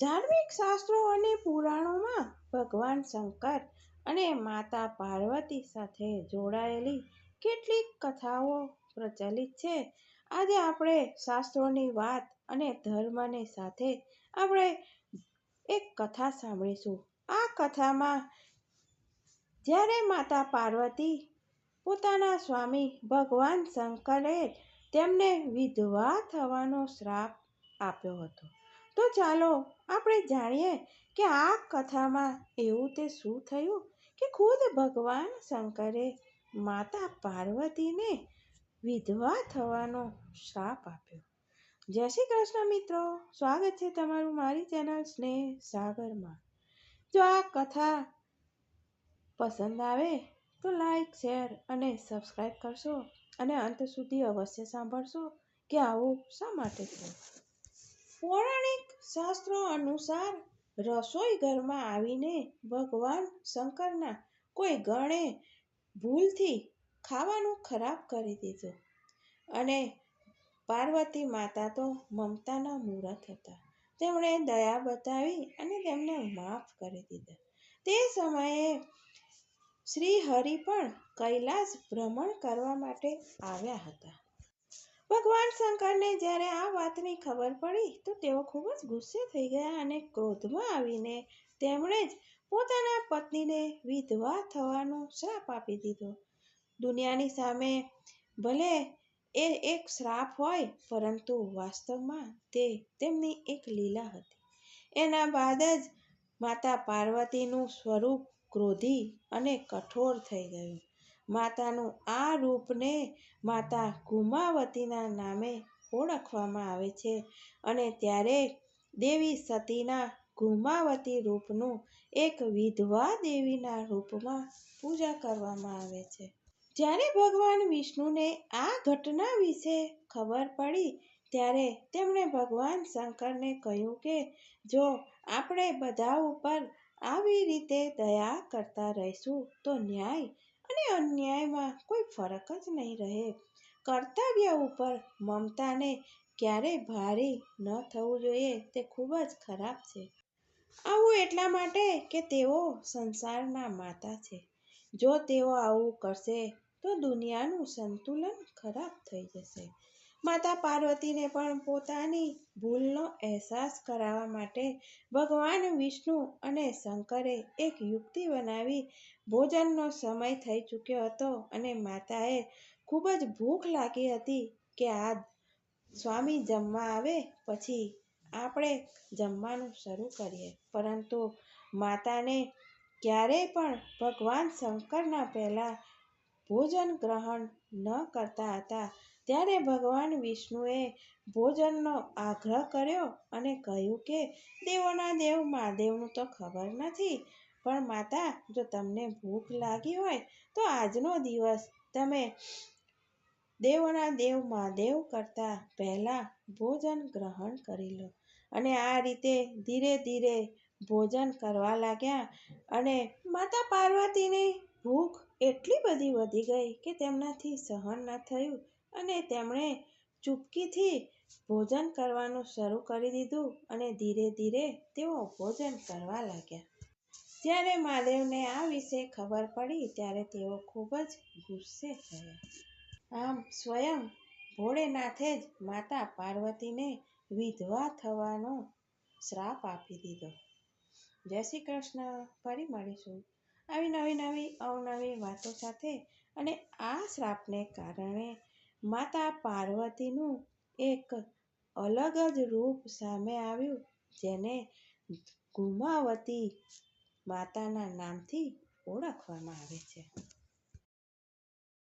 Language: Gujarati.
ધાર્મિક શાસ્ત્રો અને પુરાણોમાં ભગવાન શંકર અને માતા પાર્વતી સાથે જોડાયેલી કેટલીક કથાઓ પ્રચલિત છે. આજે આપણે શાસ્ત્રોની વાત અને ધર્મની સાથે આપણે એક કથા સાંભળીશું. આ કથામાં જ્યારે માતા પાર્વતી પોતાના સ્વામી ભગવાન શંકરે તેમને વિધવા થવાનો શ્રાપ આપ્યો હતો તો ચાલો આપણે જાણીએ કે આ કથામાં એવું તે શું થયું કે ખુદ ભગવાન શંકરે માતા પાર્વતીને વિધવા થવાનો શ્રાપ આપ્યો. જય શ્રી કૃષ્ણ મિત્રો, સ્વાગત છે તમારું મારી ચેનલ સ્નેહ સાગરમાં. જો આ કથા પસંદ આવે તો લાઈક, શેર અને સબસ્ક્રાઈબ કરશો અને અંત સુધી અવશ્ય સાંભળશો કે આવું શા માટે થયું? પૌરાણિક શાસ્ત્રો અનુસાર રસોઈ ઘરમાં આવીને ભગવાન શંકરના કોઈ ગણે ભૂલથી ખાવાનું ખરાબ કરી દીધું અને પાર્વતી માતા તો મમતાના મૂરત હતા. તેમણે દયા બતાવી અને તેમને માફ કરી દીધા. તે સમયે શ્રી હરિ પણ કૈલાસ ભ્રમણ કરવા માટે આવ્યા હતા. ભગવાન શંકરને જ્યારે આ વાતની ખબર પડી, તો તેઓ ખૂબ જ ગુસ્સે થઈ ગયા અને ક્રોધમાં આવીને તેમણે જ પોતાના પત્નીને વિધવા થવાનો શ્રાપ આપી દીધો. દુનિયાની સામે ભલે એ એક શ્રાપ હોય, પરંતુ વાસ્તવમાં તે તેમની એક લીલા હતી. એના બાદ જ માતા પાર્વતીનું સ્વરૂપ ક્રોધી અને કઠોર થઈ ગયું. માતાનું આ રૂપને માતા ઘુમાવતીના નામે ઓળખવામાં આવે છે અને ત્યારે દેવી સતીના ઘુમાવતી રૂપનું એક વિધવા દેવીના રૂપમાં પૂજા કરવામાં આવે છે. જ્યારે ભગવાન વિષ્ણુને આ ઘટના વિશે ખબર પડી, ત્યારે તેમણે ભગવાન શંકરને કહ્યું કે, જો આપણે બધા ઉપર આવી રીતે દયા કરતા રહીશું, તો ન્યાય અને અન્યાયમાં કોઈ ફરક જ નહીં રહે. કર્તવ્ય ઉપર મમતાને ક્યારેય ભારી ન થવું જોઈએ, તે ખૂબ જ ખરાબ છે. આવું એટલા માટે કે તેઓ સંસારના માતા છે. જો તેઓ આવું કરશે, તો દુનિયાનું સંતુલન ખરાબ થઈ જશે. માતા પાર્વતીને પણ પોતાની ભૂલનો અહેસાસ કરાવવા માટે ભગવાન વિષ્ણુ અને શંકરે એક યુક્તિ બનાવી ભોજનનો સમય થઈ ચૂક્યો હતો અને માતાએ ખૂબ જ ભૂખ લાગી હતી કે આ સ્વામી જમવા આવે પછી આપણે જમવાનું શરૂ કરીએ. પરંતુ માતાને ક્યારેય પણ ભગવાન શંકરના પહેલાં ભોજન ગ્રહણ ન કરતા હતા. ત્યારે ભગવાન વિષ્ણુએ ભોજનનો આગ્રહ કર્યો અને કહ્યું કે, દેવોના દેવ મહાદેવનું તો ખબર નથી, પણ માતા, જો તમને ભૂખ લાગી હોય, તો આજનો દિવસ તમે દેવોના દેવ મહાદેવ કરતાં પહેલાં ભોજન ગ્રહણ કરી લો. અને આ રીતે ધીરે ધીરે ભોજન કરવા લાગ્યા અને માતા પાર્વતીની ભૂખ એટલી બધી વધી ગઈ કે તેમનાથી સહન ન થયું અને તેમણે ચૂપકીથી ભોજન કરવાનું શરૂ કરી દીધું અને ધીરે ધીરે તેઓ ભોજન કરવા લાગ્યા. જ્યારે મહાદેવને આ વિશે ખબર પડી, ત્યારે તેઓ ખૂબ જ ગુસ્સે થયા. આમ સ્વયં ભોળેનાથે જ માતા પાર્વતીને વિધવા થવાનો શ્રાપ આપી દીધો. જય શ્રી કૃષ્ણ, ફરી મળીશું. આવી નવી નવી અવનવી વાતો સાથે અને આ શ્રાપને કારણે માતા પાર્વતીનું એક અલગ જ રૂપ સામે આવ્યું, જેને ગુમાવતી માતાના નામથી ઓળખવામાં આવે છે.